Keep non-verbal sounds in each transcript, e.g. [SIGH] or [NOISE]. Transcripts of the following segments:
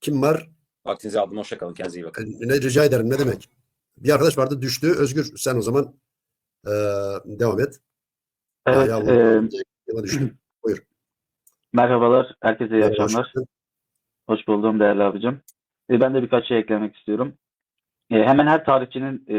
Kim var? Vaktinizi aldım. Hoşçakalın. Kendinize iyi bakın. Ne rica ederim ne demek. Bir arkadaş vardı düştü. Özgür sen o zaman eee, devam et. Evet, e, düştü. merhabalar. Herkese iyi Hoş akşamlar. geldin. Hoş buldum değerli abicim. E, ben de birkaç şey eklemek istiyorum. E, hemen her tarihçinin e,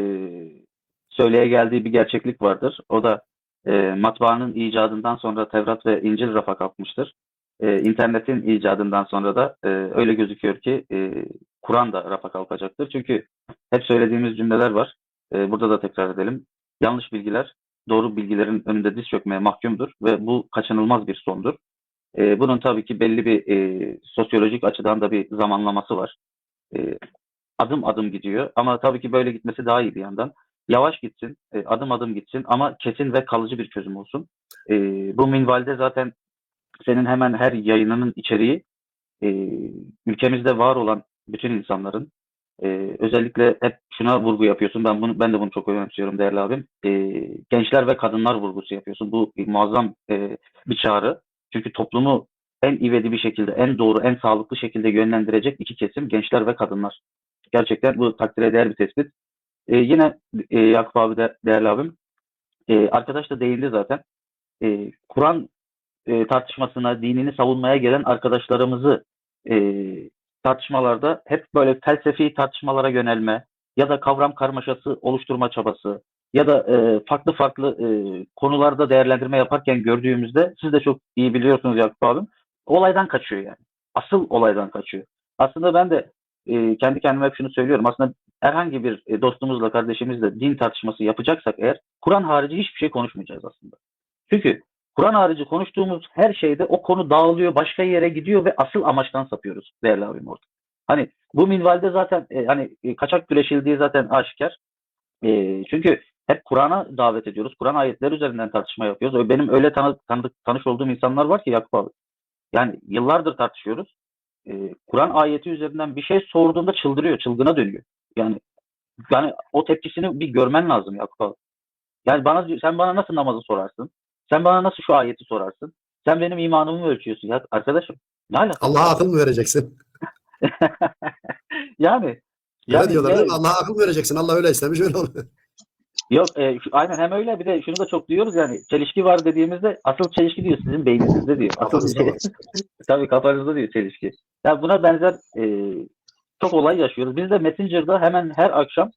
söyleye geldiği bir gerçeklik vardır. O da e, matbaanın icadından sonra Tevrat ve İncil rafa kalkmıştır. E, internetin icadından sonra da e, öyle gözüküyor ki e, Kur'an da rafa kalkacaktır. Çünkü hep söylediğimiz cümleler var. E, burada da tekrar edelim. Yanlış bilgiler doğru bilgilerin önünde diz çökmeye mahkumdur ve bu kaçınılmaz bir sondur. E, bunun tabii ki belli bir e, sosyolojik açıdan da bir zamanlaması var. E, adım adım gidiyor ama tabii ki böyle gitmesi daha iyi bir yandan. Yavaş gitsin, e, adım adım gitsin ama kesin ve kalıcı bir çözüm olsun. E, bu minvalde zaten senin hemen her yayınının içeriği e, ülkemizde var olan bütün insanların e, özellikle hep şuna vurgu yapıyorsun. Ben bunu ben de bunu çok önemsiyorum değerli abim. E, gençler ve kadınlar vurgusu yapıyorsun. Bu muazzam e, bir çağrı. Çünkü toplumu en ivedi bir şekilde, en doğru, en sağlıklı şekilde yönlendirecek iki kesim gençler ve kadınlar. Gerçekten bu takdire değer bir tespit. Ee, yine e, Yakup abi de değerli abim, e, arkadaş da değindi zaten. E, Kur'an e, tartışmasına, dinini savunmaya gelen arkadaşlarımızı e, tartışmalarda hep böyle felsefi tartışmalara yönelme ya da kavram karmaşası oluşturma çabası ya da e, farklı farklı e, konularda değerlendirme yaparken gördüğümüzde siz de çok iyi biliyorsunuz Yakup abim olaydan kaçıyor yani. Asıl olaydan kaçıyor. Aslında ben de e, kendi kendime hep şunu söylüyorum. Aslında herhangi bir e, dostumuzla, kardeşimizle din tartışması yapacaksak eğer Kur'an harici hiçbir şey konuşmayacağız aslında. Çünkü Kur'an harici konuştuğumuz her şeyde o konu dağılıyor, başka yere gidiyor ve asıl amaçtan sapıyoruz değerli abim orada. Hani bu minvalde zaten e, hani e, kaçak güreşildiği zaten aşikar. E, çünkü hep Kur'an'a davet ediyoruz. Kur'an ayetleri üzerinden tartışma yapıyoruz. Benim öyle tanı, tanıdık, tanış olduğum insanlar var ki Yakup abi. Yani yıllardır tartışıyoruz. Ee, Kur'an ayeti üzerinden bir şey sorduğunda çıldırıyor, çılgına dönüyor. Yani yani o tepkisini bir görmen lazım Yakup abi. Yani bana sen bana nasıl namazı sorarsın? Sen bana nasıl şu ayeti sorarsın? Sen benim imanımı mı ölçüyorsun ya arkadaşım? Ne alakası? Allah'a akıl mı vereceksin? [LAUGHS] yani Öyle yani diyorlar yani- mi? Allah'a akıl vereceksin. Allah öyle istemiş öyle oluyor. Yok e, şu- aynen hem öyle bir de şunu da çok duyuyoruz yani çelişki var dediğimizde asıl çelişki diyor sizin beyninizde diyor. Asıl Kafanızda var. [LAUGHS] Tabii kafanızda diyor çelişki. Ya buna benzer e, çok olay yaşıyoruz. Biz de Messenger'da hemen her akşam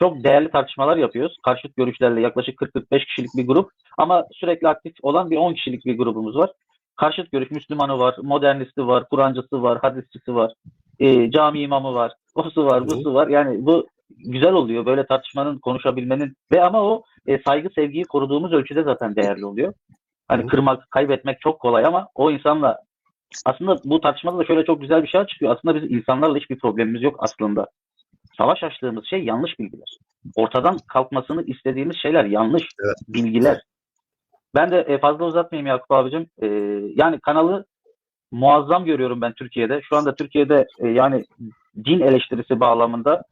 çok değerli tartışmalar yapıyoruz. Karşıt görüşlerle yaklaşık 40-45 kişilik bir grup ama sürekli aktif olan bir 10 kişilik bir grubumuz var. Karşıt görüş Müslümanı var, modernisti var, Kur'ancısı var, hadisçisi var, e, cami imamı var, osu var, busu var. Yani bu güzel oluyor böyle tartışmanın, konuşabilmenin ve ama o e, saygı sevgiyi koruduğumuz ölçüde zaten değerli oluyor. Hani kırmak, kaybetmek çok kolay ama o insanla aslında bu tartışmada da şöyle çok güzel bir şey çıkıyor. Aslında biz insanlarla hiçbir problemimiz yok aslında. Savaş açtığımız şey yanlış bilgiler. Ortadan kalkmasını istediğimiz şeyler yanlış Evet. bilgiler. Ben de e, fazla uzatmayayım Yakup abicim. E, yani kanalı muazzam görüyorum ben Türkiye'de. Şu anda Türkiye'de e, yani din eleştirisi bağlamında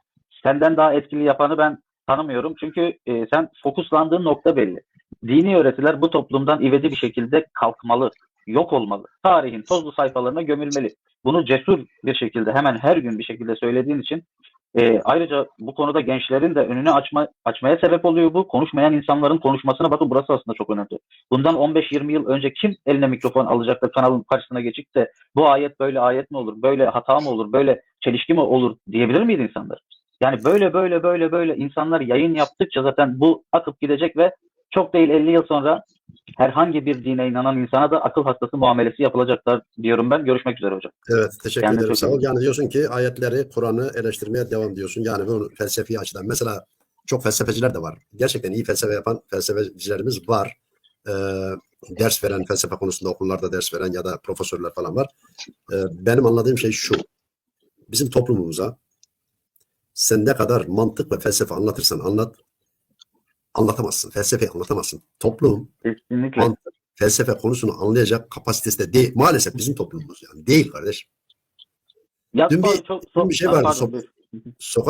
senden daha etkili yapanı ben tanımıyorum. Çünkü e, sen fokuslandığın nokta belli. Dini öğretiler bu toplumdan ivedi bir şekilde kalkmalı, yok olmalı. Tarihin tozlu sayfalarına gömülmeli. Bunu cesur bir şekilde hemen her gün bir şekilde söylediğin için e, ayrıca bu konuda gençlerin de önünü açma, açmaya sebep oluyor bu. Konuşmayan insanların konuşmasına bakın burası aslında çok önemli. Bundan 15-20 yıl önce kim eline mikrofon alacak da kanalın karşısına geçip de bu ayet böyle ayet mi olur, böyle hata mı olur, böyle çelişki mi olur diyebilir miydi insanlar? Yani böyle böyle böyle böyle insanlar yayın yaptıkça zaten bu akıp gidecek ve çok değil 50 yıl sonra herhangi bir dine inanan insana da akıl hastası muamelesi yapılacaklar diyorum ben. Görüşmek üzere hocam. Evet teşekkür Kendine ederim sağ ol. Yani diyorsun ki ayetleri, Kur'an'ı eleştirmeye devam diyorsun. Yani bunu felsefi açıdan. Mesela çok felsefeciler de var. Gerçekten iyi felsefe yapan felsefecilerimiz var. Ee, ders veren, felsefe konusunda okullarda ders veren ya da profesörler falan var. Ee, benim anladığım şey şu. Bizim toplumumuza sen ne kadar mantık ve felsefe anlatırsan anlat anlatamazsın. Felsefeyi anlatamazsın. Toplum Kesinlikle. mantık, felsefe konusunu anlayacak kapasitesi de değil. Maalesef bizim toplumumuz yani. Değil kardeş. Ya, Dün bir- çok, dün bir şey vardı, buyur. Sokak